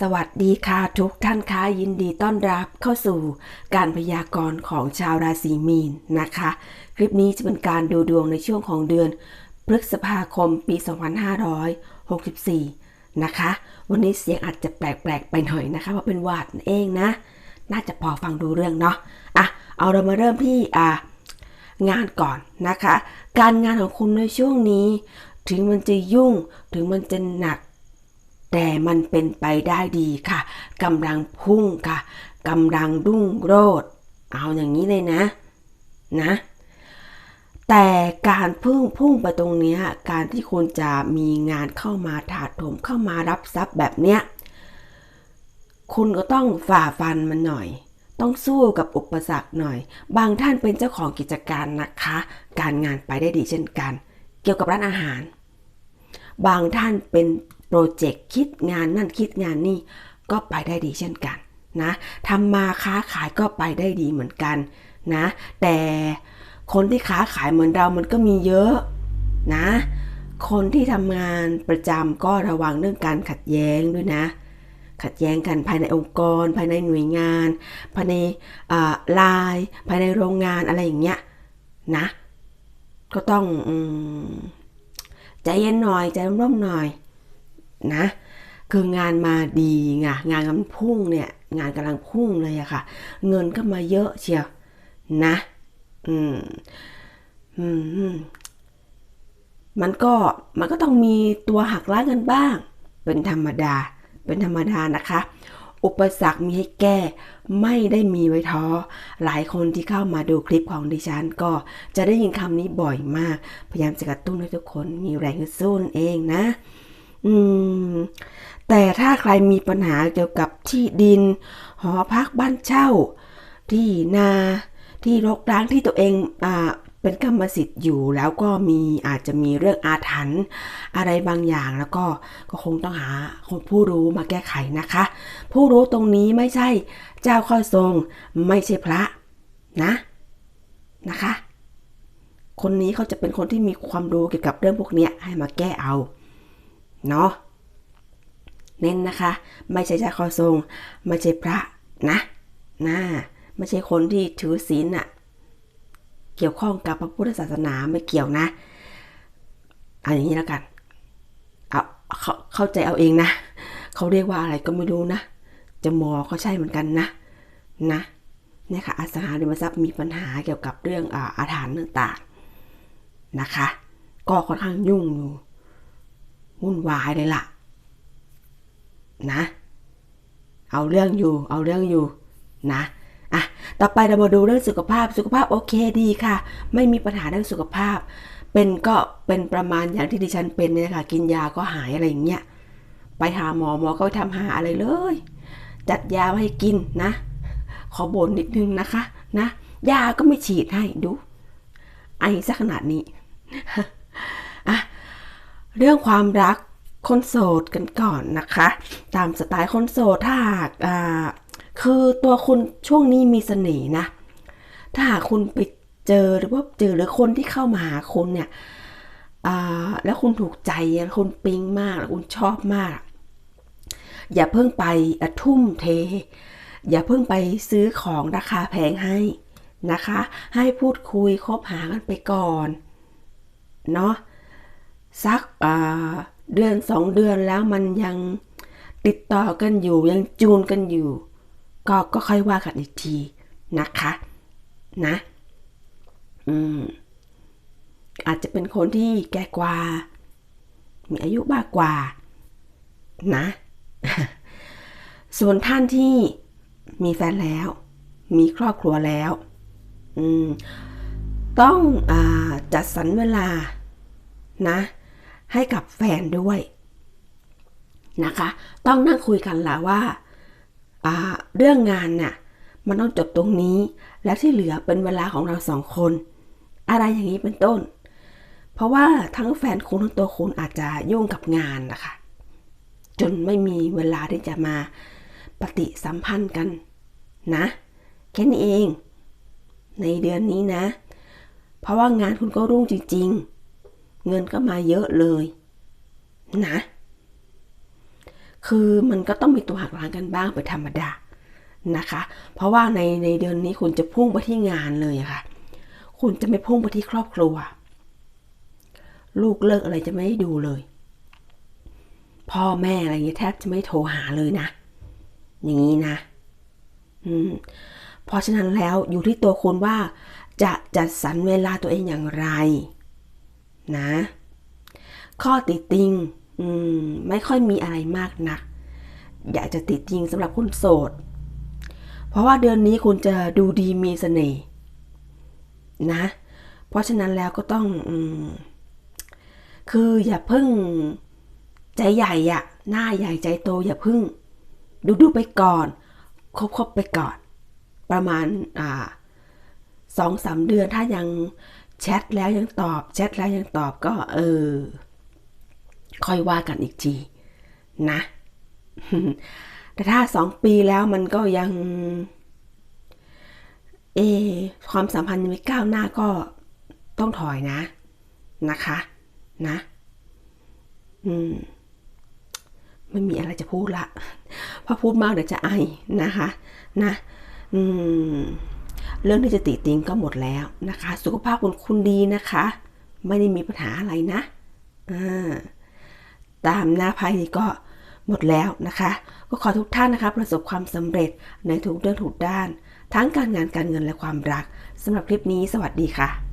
สวัสดีค่ะทุกท่านคะยินดีต้อนรับเข้าสู่การพยากรณ์ของชาวราศีมีนนะคะ คลิปนี้จะเป็นการดูดวงในช่วงของเดือน พฤษภาคมปี 2564 นะคะ วันนี้เสียงอาจจะแปลกๆ ไปหน่อยนะคะเพราะเป็นหวัดเองนะ น่าจะพอฟังดูเรื่องเนาะอะเอาเรามาเริ่มที่อ่างานก่อนนะคะ การงานของคุณในช่วงนี้ ถึงมันจะยุ่งถึงมันจะหนัก แต่มันเป็นไปได้ดีค่ะกำลังพุ่งค่ะกำลังรุ่งโรดเอาอย่างนี้เลยนะนะ แต่การพุ่งพุ่งไปตรงนี้การที่คุณจะมีงานเข้ามาถาโถมเข้ามารับทรัพย์แบบเนี้ยคุณก็ต้องฝ่าฟันมันหน่อย ต้องสู้กับอุปสรรคหน่อย บางท่านเป็นเจ้าของกิจการนะคะ การงานไปได้ดีเช่นกัน เกี่ยวกับร้านอาหาร บางท่านเป็น โปรเจกต์คิดงานนั่นคิดงานนี่ก็ไปได้ดีเช่นกันนะทำมาค้าขายก็ไปได้ดีเหมือนกันนะแต่คนที่ค้าขายเหมือนเรามันก็มีเยอะนะ คนที่ทำงานประจำก็ระวังเรื่องการขัดแย้งด้วยนะ ขัดแย้งกันภายในองค์กร ภายในหน่วยงาน ภายในไลน์ภายในโรงงานอะไรอย่างเงี้ยนะ ก็ต้องอใจเย็นหน่อยใจร่มๆหน่อย นะ คืองานมาดีไงงานกำลังพุ่งเนี่ย งานกำลังพุ่งเลยอะค่ะ เงินก็มาเยอะเชียวนะ อืม อืม มันก็มันก็ต้องมีตัวหักล้างกันบ้าง เป็นธรรมดา เป็นธรรมดานะคะ อุปสรรคมีให้แก้ ไม่ได้มีไว้ท้อ หลายคนที่เข้ามาดูคลิปของดิฉันก็จะได้ยินคำนี้บ่อยมาก พยายามจะกระตุ้นให้ทุกคนมีแรงฮึดสู้นั่นเองนะ อืม แต่ถ้าใครมีปัญหาเกี่ยวกับที่ดิน หอพักบ้านเช่า ที่นาที่รกร้างที่ตัวเองอ่าเป็นกรรมสิทธิ์อยู่แล้วก็มีอาจจะมีเรื่องอาถรรพ์อะไรบางอย่างแล้วก็ก็คงต้องหาผู้รู้มาแก้ไขนะคะ ผู้รู้ตรงนี้ไม่ใช่เจ้าข้อทรงไม่ใช่พระนะนะคะ คนนี้เขาจะเป็นคนที่มีความรู้เกี่ยวกับเรื่องพวกนี้ให้มาแก้เอา เนาะเน้นนะคะ ไม่ใช่จ้าข้อทรง ไม่ใช่พระนะนะไม่ใช่คนที่ถือศีลอะเกี่ยวข้องกับพระพุทธศาสนาไม่เกี่ยวนะอันนี้แล้วกันเอาเข้าเข้าใจเอาเองนะเขาเรียกว่าอะไรก็ไม่รู้นะจะมอก็ใช่เหมือนกันนะนะเนี่ยค่ะอสังหาริมทรัพย์มีปัญหาเกี่ยวกับเรื่องอาถรรพ์ต่างๆนะคะ ก็ค่อนข้างยุ่งอยู่ วุ่นวายเลยล่ะ นะ เอาเรื่องอยู่ เอาเรื่องอยู่นะอะต่อไปเรามาดูเรื่องสุขภาพสุขภาพโอเคดีค่ะ ไม่มีปัญหาเรื่องสุขภาพ เป็นก็เป็นประมาณอย่างที่ดิฉันเป็นเนี่ยค่ะ กินยาก็หายอะไรอย่างเงี้ยไปหาหมอหมอก็ไม่ทำหาอะไรเลย จัดยาให้กินนะ ขอบ่นนิดนึงนะคะ นะยาก็ไม่ฉีดให้ดู ไอซะขนาดนี้ เรื่องความรักคนโสดกันก่อนนะคะ ตามสไตล์คนโสดถ้าหากคือตัวคุณช่วงนี้มีเสน่ห์นะ ถ้าหากคุณไปเจอหรือว่าเจอหรือคนที่เข้ามาหาคุณเนี่ยแล้วคุณถูกใจคุณปิ๊งมากแล้วคุณชอบมาก อย่าเพิ่งไปทุ่มเท อย่าเพิ่งไปซื้อของราคาแพงให้นะคะ ให้พูดคุยคบหากันไปก่อน เนาะ สักเดือนสองเดือนแล้วมันยังติดต่อกันอยู่ยังจูนกันอยู่ ก็ก็ค่อยว่ากันอีกทีนะคะ นะ อืม อาจจะเป็นคนที่แก่กว่า มีอายุมากกว่า นะ ส่วนท่านที่มีแฟนแล้ว มีครอบครัวแล้ว อืม ต้องอจัดสรรเวลานะ ให้กับแฟนด้วยนะคะ ต้องนั่งคุยกันละว่าเรื่องงานน่ะมันต้องจบตรงนี้ แล้วที่เหลือเป็นเวลาของเราสองคน อะไรอย่างนี้เป็นต้น เพราะว่าทั้งแฟนคุณทั้งตัวคุณอาจจะยุ่งกับงานนะคะ จนไม่มีเวลาที่จะมาปฏิสัมพันธ์กันนะแค่นี้เอง ในเดือนนี้นะ เพราะว่างานคุณก็รุ่งจริง ๆ เงินก็มาเยอะเลย นะ คือมันก็ต้องมีตัวหักล้างกันบ้างเป็นธรรมดานะคะ เพราะว่าในในเดือนนี้คุณจะพุ่งไปที่งานเลยะค่ะ คุณจะไม่พุ่งไปที่ครอบครัว ลูกเลิกอะไรจะไม่ได้ดูเลย พ่อแม่อะไรเงี้ยแทบจะไม่โทรหาเลยนะ อย่างนี้นะ อืมเพราะฉะนั้นแล้วอยู่ที่ตัวคุณว่า จะจัดสรรเวลาตัวเองอย่างไร นะ ข้อติติงอืมไม่ค่อยมีอะไรมากนัก อยากจะติติงสำหรับคนโสด เพราะว่าเดือนนี้คุณจะดูดีมีเสน่ห์นะ เพราะฉะนั้นแล้วก็ต้องอืมคืออย่าเพิ่งใจใหญ่อะหน้าใหญ่ใจโตอย่าเพิ่ง ดูดูไปก่อนคบคบไปก่อน ประมาณอ่าสองสามเดือนถ้ายัง แชทแล้วยังตอบ แชทแล้วยังตอบก็เออ ค่อยว่ากันอีกทีนะ แต่ถ้าสองปีแล้วมันก็ยัง เอ ความสัมพันธ์ยังไม่ก้าวหน้าก็ต้องถอยนะ นะคะ นะ อืมไม่มีอะไรจะพูดละพราะพูดมากเดี๋ยวจะไอนะคะ นะ อืม เรื่องที่จะติติงก็หมดแล้วนะคะ สุขภาพคุณคุณดีนะคะ ไม่ได้มีปัญหาอะไรนะตามหน้าไพ่นี้ก็หมดแล้วนะคะ ก็ขอทุกท่านนะคะ ประสบความสำเร็จในทุกเรื่องทุกด้าน ทั้งการงานการเงินและความรักสำหรับคลิปนี้สวัสดีค่ะ